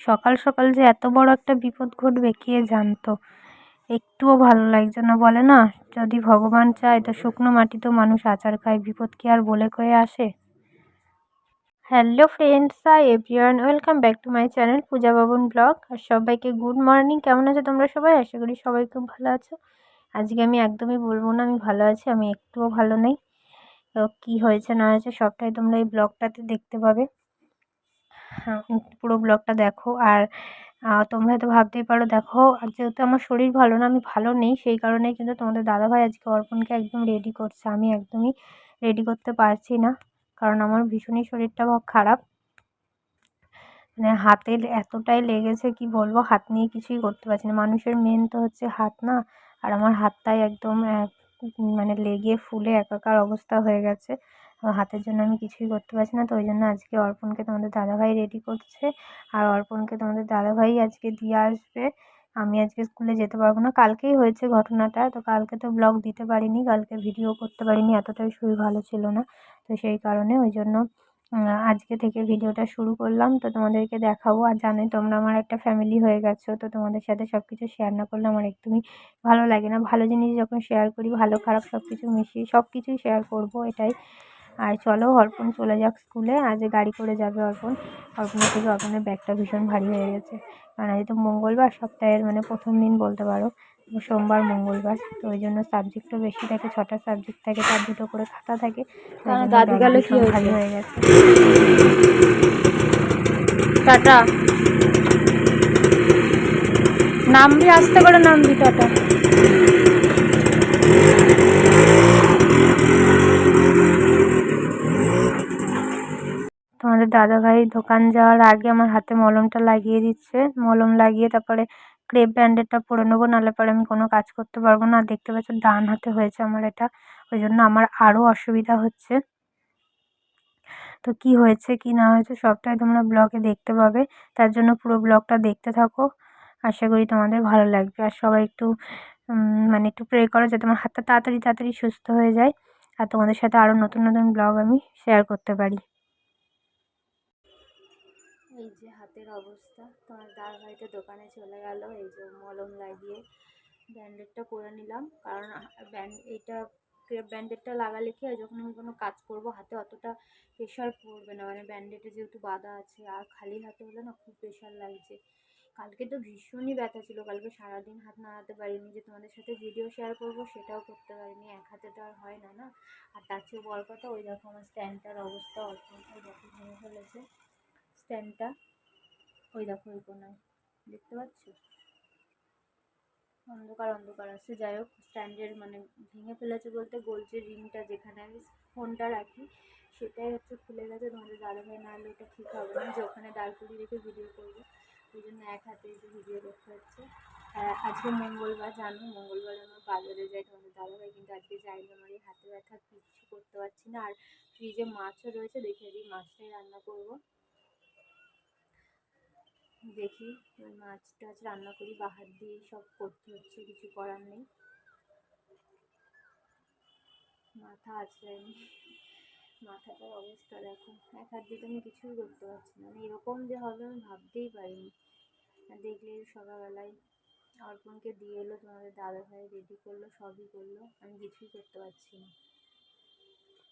সকাল সকাল যে এত বড় একটা বিপদ ঘটবে, কে জানতো? একটুও ভালো লাগছে না, বলে না? যদি ভগবান চায়, তো শুকনো মাটিতেও মানুষ আচার খায়, বিপদ কি আর বলে কয়ে আসে? Hello friends hi everyone welcome back to my channel Puja Babon blog আর সবাইকে গুড মর্নিং কেমন আছো তোমরা সবাই? আশা করি সবাই খুব ভালো আছো। আজকে আমি একদমই বলব না, আমি ভালো আছি, আমি একটুও ভালো নেই। তো কী হয়েছে, না হয়েছে, সবটাই তোমরা এই ব্লগটাতে দেখতে পাবে। পুরো ব্লগটা দেখো। আর তোমরা হয়তো ভাবতেই পারো, দেখো যেহেতু আমার শরীর ভালো না, আমি ভালো নেই, সেই কারণেই কিন্তু তোমাদের দাদাভাই আজকে অর্পণকে একদম রেডি করছে। আমি একদমই রেডি করতে পারছি না, কারণ আমার ভীষণই শরীরটা খারাপ। মানে হাতে এতটাই লেগেছে, কি বলব, হাত নিয়ে কিছুই করতে পারছি না। মানুষের মেন তো হচ্ছে হাত না, আর আমার হাতটাই একদম মানে লেগে, ফুলে একাকার অবস্থা হয়ে গেছে। হাতের জন্য আমি কিছুই করতে পারছি না, তো ওই জন্য আজকে অর্পণকে তোমাদের দাদাভাই রেডি করছে। আর অর্পণকে তোমাদের দাদাভাই আজকে দিয়ে আসবে। আমি আজকে স্কুলে যেতে পারব না। কালকেই হয়েছে ঘটনাটা, তো কালকে তো ব্লগ দিতে পারিনি, কালকে ভিডিও করতে পারিনি, এতটাই শরীর ভালো ছিল না। তো সেই কারণে ওই জন্য আজকে থেকে ভিডিওটা শুরু করলাম। তো তোমাদেরকে দেখাবো। আর জানোই তোমরা আমার একটা ফ্যামিলি হয়ে গেছো, তো তোমাদের সাথে সব কিছু শেয়ার না করলে আমার একদমই ভালো লাগে না। ভালো জিনিস যখন শেয়ার করি, ভালো খারাপ সব কিছু মিশিয়ে সব কিছুই শেয়ার করব, এটাই। আর চলো অর্পণ চলে যাক স্কুলে। আজ গাড়ি করে যাবে অর্পণ। অর্পণের থেকে অর্পণের ব্যাগটা ভীষণ ভারী হয়ে গেছে। কারণ আজ তো মঙ্গলবার সপ্তাহের মানে প্রথম দিন বলতে পারো। সোমবার মঙ্গলবার। তো ওই জন্য সাবজেক্টও বেশি থাকে ছটা সাবজেক্ট থাকে তার দুটো করে খাতা থাকে। দাদু গেল কি ভারী হয়ে গেছে। টাটা। নামবি আসতে করে নামবি টাটা। তোমাদের দাদাভাই দোকান যাওয়ার আগে আমার হাতে মলমটা লাগিয়ে দিচ্ছে। মলম লাগিয়ে তারপরে ক্রেপ ব্যান্ডেডটা পরে নেব, নাহলে পরে আমি কোনো কাজ করতে পারব না। দেখতে পাচ্ছ ডান হাতে হয়েছে আমার এটা ওই জন্য আমার আরও অসুবিধা হচ্ছে। তো কি হয়েছে, কি না হয়েছে, সবটাই তোমরা ব্লগে দেখতে পাবে। তার জন্য পুরো ব্লগটা দেখতে থাকো। আশা করি তোমাদের ভালো লাগবে। আর সবাই একটু মানে একটু প্রে করো যাতে আমার হাতটা তাড়াতাড়ি তাড়াতাড়ি সুস্থ হয়ে যায়। আর তোমাদের সাথে আরও নতুন নতুন ব্লগ আমি শেয়ার করতে পারি এই যে হাতের অবস্থা। তোমার দাদা ভাইটা দোকানে চলে গেল, এই যে মলম লাগিয়ে ব্যান্ডেডটা করে নিলাম। কারণ ব্যান্ড, এইটা ব্যান্ডেডটা লাগালে কি হয়, যখন আমি কোনো কাজ করব, হাতে অতটা প্রেশার পড়বে না। মানে ব্যান্ডেডে যেহেতু বাঁধা আছে, আর খালি হাতে হলে না খুব প্রেশার লাগছে। কালকে তো ভীষণই ব্যথা ছিল। কালকে সারাদিন হাত নাড়াতে পারিনি, যে তোমাদের সাথে ভিডিও শেয়ার করব, সেটাও করতে পারিনি। এক হাতে তো আর হয় না না। আর তার চেয়েও বড় কথা, ওই দেখো আমার স্ট্যান্ডটার অবস্থা অল্প যখন ভেঙে ফেলেছে। স্ট্যান্ডটা ওই দেখো ওই কোনায়। দেখতে পাচ্ছ? অন্ধকার অন্ধকার আছে। যাই হোক স্ট্যান্ডের মানে ভেঙে ফেলেছে বলতে গোল যে রিংটা যেখানে আমি ফোনটা রাখি, সেটাই হচ্ছে খুলে গেছে। তোমাদের দাদাভাই না হলে ওটা ঠিক হবে না। যে ওখানে দাঁড় রেখে ভিডিও করব। ওই জন্য এক হাতে যে ভিডিও করতে হচ্ছে আজকে মঙ্গলবার, জানো? মঙ্গলবার আমার বাজারে যাই। তোমাদের দাদাভাই কিন্তু আজকে যাইনি আমার এই হাতে ব্যথা, কিচ্ছু করতে পারছি না। আর ফ্রিজে মাছও রয়েছে। দেখে দিই মাছটাই রান্না করব। দেখি মাছ টাছ রান্না করি, বাহার দিয়ে সব করতে হচ্ছে, কিছু করার নেই। মাথা আছড়ায়নি। মাথাটার অবস্থা দেখো, এক হাত দিয়ে আমি কিছুই করতে পারছি না। মানে এরকম যে হবে আমি ভাবতেই পারিনি। দেখলে সকালবেলায় অর্পণকে দিয়ে এলো, তোমাদের দাদা ভাই রেডি করল, সবই করল, আমি কিছুই করতে পারছি না।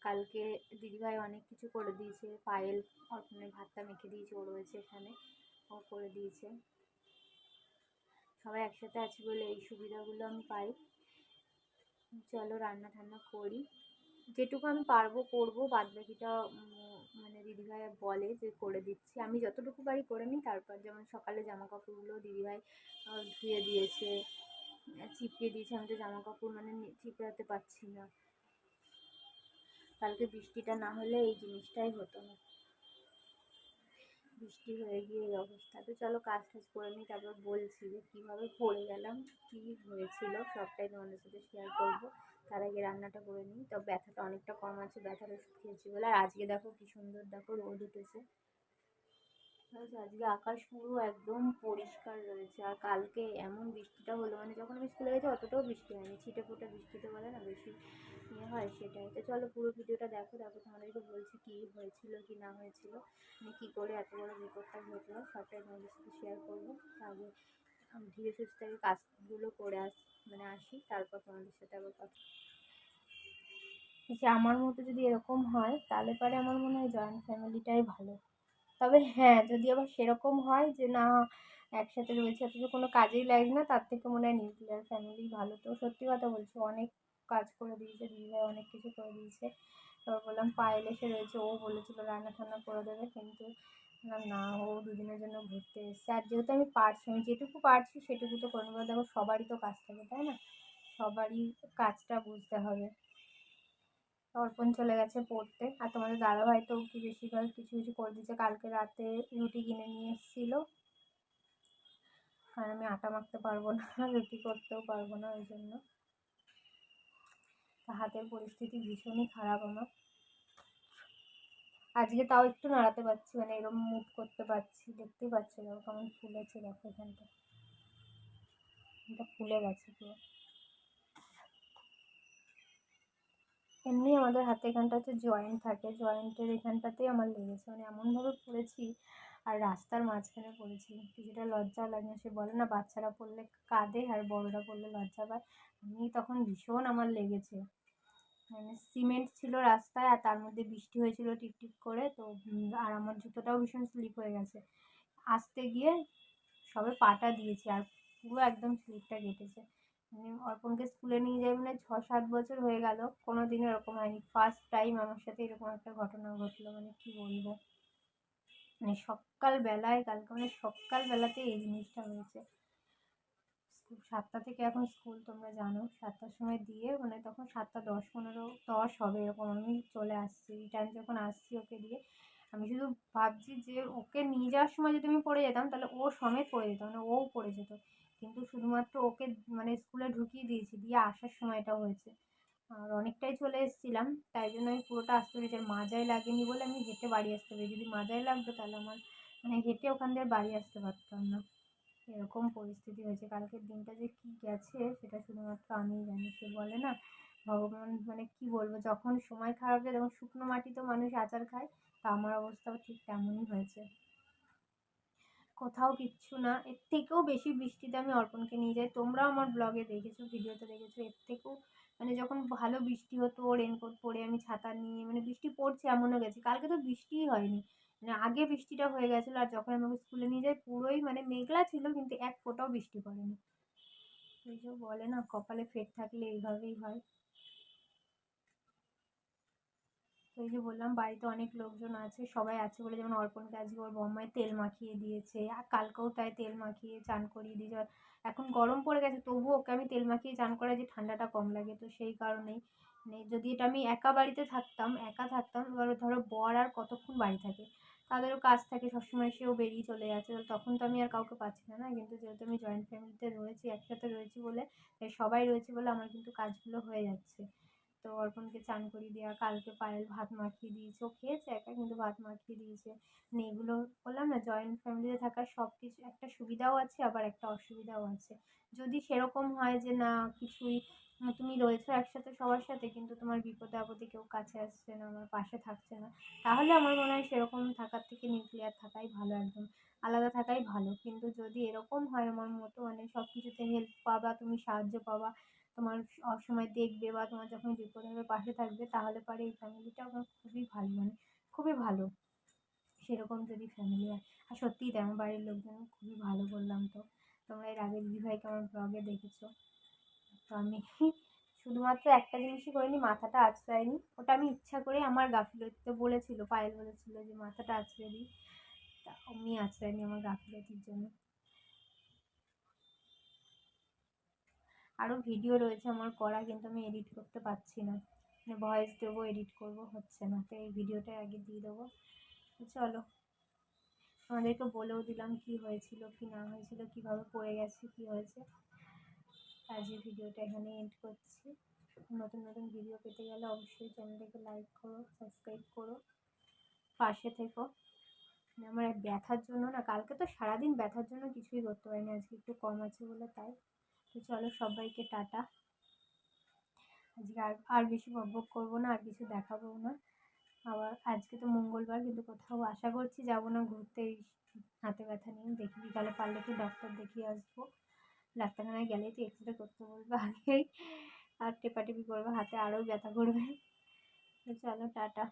কালকে দিদিভাই অনেক কিছু করে দিয়েছে, পায়েল অর্পণের ভাতটা মেখে দিয়েছে, ও রয়েছে এখানে। ও করে দিয়েছে। সবাই একসাথে আছি বলে এই সুবিধাগুলো আমি পাই। চলো রান্না ঠান্না করি। যেটুকু আমি পারব করব, বাদ বাকিটা মানে দিদিভাই বলে যে করে দিচ্ছি। আমি যতটুকু পারি করে নিই, তারপর যেমন সকালে জামা কাপড়গুলো দিদিভাই ধুয়ে দিয়েছে, চিপকে দিয়েছে, আমি তো জামা কাপড় মানে চিপড়াতে পারছি না। কালকে বৃষ্টিটা না হলে এই জিনিসটাই হতো না। বৃষ্টি হয়ে গিয়ে এই অবস্থা। তো চলো কাজ টাজ করে নিই, তারপর বলছি যে কীভাবে পড়ে গেলাম, কী হয়েছিল সবটাই তোমাদের সাথে শেয়ার করব। তার আগে রান্নাটা করে নিই। তো ব্যথাটা অনেকটা কম আছে ব্যথাটা ওষুধ খেয়েছি বলে। আর আজকে দেখো কী সুন্দর দেখো রোদ উঠেছে। আজকে আকাশ পুরো একদম পরিষ্কার রয়েছে। আর কালকে এমন বৃষ্টিটা হলো মানে যখন আমি স্কুলে গেছি অতটাও বৃষ্টি হয়নি। ছিটে ফোটা বৃষ্টিতে বলে না, বেশি ইয়ে হয় সেটাই। তো চলো পুরো ভিডিওটা দেখো দেখো তোমাদেরকে বলছি কী হয়েছিল, কি না হয়েছিল মানে কী করে এত বড় বিপদটা ঘটলো, সবটাই তোমাদের সাথে শেয়ার করব। আগে ধীরে সুস্থে আগে কাজগুলো করে আস মানে আসি, তারপর তোমাদের সাথে আবার কথা যে আমার মতো যদি এরকম হয়, তাহলে পরে আমার মনে হয় জয়েন্ট ফ্যামিলিটাই ভালো। তবে হ্যাঁ যদি আবার সেরকম হয় যে না, একসাথে রয়েছে অথচ কোনো কাজেই লাগে না, তার থেকে মনে হয় নিউক্লিয়ার ফ্যামিলি ভালো। তো সত্যি কথা বলছি, অনেক কাজ করে দিয়েছে, দিদিভাই অনেক কিছু করে দিয়েছে। তারপর বললাম পায়েল এসে রয়েছে, ও বলেছিল রান্না টান্না করে দেবে, কিন্তু না, ও দুদিনের জন্য ঘুরতে এসছে। আর যেহেতু আমি পারছি, আমি যেটুকু পারছি সেটুকু তো করে দেখো, সবারই তো কাজ থাকে, তাই না? সবারই কাজটা বুঝতে হবে। অর্পণ চলে গেছে পড়তে। আর তোমাদের দাদাভাই তো কি বেশিরভাগ কিছু কিছু করে দিচ্ছে কালকে রাতে রুটি কিনে নিয়ে এসেছিল। কারণ আমি আটা মাখতে পারব না, রুটি করতেও পারব না ওই জন্য। হাতের পরিস্থিতি ভীষণই খারাপ আমার। আজকে তাও একটু নাড়াতে পারছি মানে এরকম মুভ করতে পারছি। দেখতেই পাচ্ছি, দেখো কেমন ফুলেছে, দেখো এখানটা। এটা ফুলে গেছে পুরো। এমনি আমাদের হাতে এখানটা হচ্ছে জয়েন্ট থাকে। জয়েন্টের এখানটাতেই আমার লেগেছে। মানে এমনভাবে পড়েছি আর রাস্তার মাঝখানে পড়েছি। কিছুটা লজ্জাও লাগে সে বলে না, বাচ্চারা পড়লে কাঁদে আর বড়রা পড়লে লজ্জা পায়। আমি তখন ভীষণ আমার লেগেছে। মানে সিমেন্ট ছিল রাস্তায় আর তার মধ্যে বৃষ্টি হয়েছিল টিপটিপ করে। তো আর আমার জুতোটাও ভীষণ স্লিপ হয়ে গেছে। আসতে গিয়ে সবে পাটা দিয়েছি আর পুরো একদম স্লিপটা কেটেছে। অর্পণকে স্কুলে নিয়ে যাই মানে ছ সাত বছর হয়ে গেল কোনো দিন এরকম হয়নি। ফার্স্ট টাইম আমার সাথে এরকম একটা ঘটনা ঘটলো মানে কী বলব? মানে সকালবেলায়, কালকে মানে সকালবেলাতে এই জিনিসটা হয়েছে। সাতটা থেকে এখন স্কুল, তোমরা জানো, সাতটার সময় দিয়ে মানে তখন সাতটা দশ, পনেরো, দশ হবে এরকম। আমি চলে আসছি, রিটার্ন যখন আসছি ওকে দিয়ে আমি শুধু ভাবছি যে ওকে নিয়ে যাওয়ার সময় যদি আমি পড়ে যেতাম, তাহলে ও সমেত পড়ে যেত মানে ও পড়ে যেত। কিন্তু শুধুমাত্র ওকে মানে স্কুলে ঢুকিয়ে দিয়েছি, দিয়ে আসার সময় এটা হয়েছে। আর অনেকটাই চলে এসেছিলাম, তাই জন্য আমি পুরোটা আসতে পেরেছি। আর মাজায় লাগেনি বলে আমি হেঁটে বাড়ি আসতে পারি যদি মাজায় লাগতো তাহলে আমার মানে হেঁটে ওখান দিয়ে বাড়ি আসতে পারতাম না। এরকম পরিস্থিতি হয়েছে। কালকের দিনটা যে কী গেছে, সেটা শুধুমাত্র আমিই জানি। সে বলে না, ভগবান মানে কী বলব, যখন সময় খারাপ যায়, তখন শুকনো মাটিতেও মানুষ আচার খায়। তা আমার অবস্থাও ঠিক তেমনই হয়েছে। কোথাও কিচ্ছু না। এর থেকেও বেশি বৃষ্টিতে আমি অর্পণকে নিয়ে যাই। তোমরাও আমার ব্লগে দেখেছ, ভিডিওতে দেখেছ, এর থেকেও মানে যখন ভালো বৃষ্টি হতো রেনকোট পরে আমি ছাতা নিয়ে মানে বৃষ্টি পড়ছে এমনও গেছি। কালকে তো বৃষ্টিই হয়নি। মানে আগে বৃষ্টিটা হয়ে গেছিল আর যখন আমাকে স্কুলে নিয়ে যাই, পুরোই মানে মেঘলা ছিল কিন্তু এক ফোঁটাও বৃষ্টি পড়েনি। এই যে বলে না, কপালে ফের থাকলে এইভাবেই হয়। ওই যে বললাম, বাড়িতে অনেক লোকজন আছে, সবাই আছে বলে যেমন অর্পণকে আজকে ওর বম্মাই তেল মাখিয়ে দিয়েছে, আর কালকেও তাই তেল মাখিয়ে চান করিয়ে দিয়েছে। এখন গরম পড়ে গেছে, তবুও ওকে আমি তেল মাখিয়ে চান করাই যে ঠান্ডাটা কম লাগে, তো সেই কারণেই। মানে যদি এটা আমি একা বাড়িতে থাকতাম, একা থাকতাম এবার ধরো বর আর কতক্ষণ বাড়ি থাকে, তাদেরও কাজ থাকে, সবসময় সেও বেরিয়ে চলে যাচ্ছে তখন তো আমি আর কাউকে পাচ্ছি না না? কিন্তু যেহেতু আমি জয়েন্ট ফ্যামিলিতে রয়েছি, একসাথে রয়েছি বলে সবাই রয়েছে বলে আমার কিন্তু কাজগুলো হয়ে যাচ্ছে। তো অর্পণকে চান করিয়ে দেওয়া, কালকে পায়েল ভাত মাখিয়ে দিয়েছে। ও খেয়েছে একা, কিন্তু ভাত মাখিয়ে দিয়েছে। মানে এগুলো বললাম না জয়েন্ট ফ্যামিলিতে থাকার সব কিছু একটা সুবিধাও আছে, আবার একটা অসুবিধাও আছে। যদি সেরকম হয় যে না, কিছুই, তুমি রয়েছো একসাথে সবার সাথে, কিন্তু তোমার বিপদে আপদে কেউ কাছে আসছে না, আমার পাশে থাকছে না, তাহলে আমার মনে হয় সেরকম থাকার থেকে নিউক্লিয়ার থাকাই ভালো একদম। আলাদা থাকাই ভালো, কিন্তু যদি এরকম হয় আমার মতো মানে সব কিছুতে হেল্প পাবা, তুমি সাহায্য পাবা তোমার অসময় দেখবে বা তোমার যখন বিপদে হবে পাশে থাকবে, তাহলে পরে এই ফ্যামিলিটা আমার খুবই ভালো মানে খুবই ভালো। সেরকম যদি ফ্যামিলি হয়। আর সত্যিই তাই আমার বাড়ির লোকজন খুবই ভালো বললাম তো। তোমরা এর আগে দিদিভাইকে আমার ব্লগে দেখেছ। তো আমি শুধুমাত্র একটা জিনিসই করিনি, মাথাটা আঁচড়াইনি ওটা আমি ইচ্ছা করে আমার গাফিলতিতে বলেছিল, পায়েল বলেছিল যে, মাথাটা আঁচড়ে দিই। তা আমি আঁচড়াইনি আমার গাফিলতির জন্য। আরও ভিডিও রয়েছে আমার করা, কিন্তু আমি এডিট করতে পারছি না। মানে ভয়েস দেবো এডিট করব, হচ্ছে না। তো এই ভিডিওটা আগে দিয়ে দেবো। চলো। আমাদেরকে বলেও দিলাম কি হয়েছিল, কি না হয়েছিল, কীভাবে পড়ে গেছে, কী হয়েছে। আজকে ভিডিওটা এখানে এন্ড করছি। নতুন নতুন ভিডিও পেতে গেলে অবশ্যই চ্যানেলটাকে লাইক করো সাবস্ক্রাইব করো, পাশে থেকো। মানে আমার ব্যথার জন্য না, কালকে তো সারাদিন ব্যথার জন্য কিছুই করতে পারিনি, আজকে একটু কম আছে বলে তাই। তো চলো সবাইকে টাটা। আজকে আর আর বেশি বকবক করব না, আর কিছু দেখাবো না। আবার আজকে তো মঙ্গলবার, কিন্তু কোথাও আশা করছি যাব না ঘুরতে। এই হাতে ব্যথা নিয়ে দেখি, বিকালে পারলে কি ডক্টর দেখিয়ে আসব। ডাক্তারখানায় গেলেই তো এক্স রে করতে বলবে আগেই। আর টেপাটেপি করবে, হাতে আরও ব্যথা করবে। তো চলো টাটা।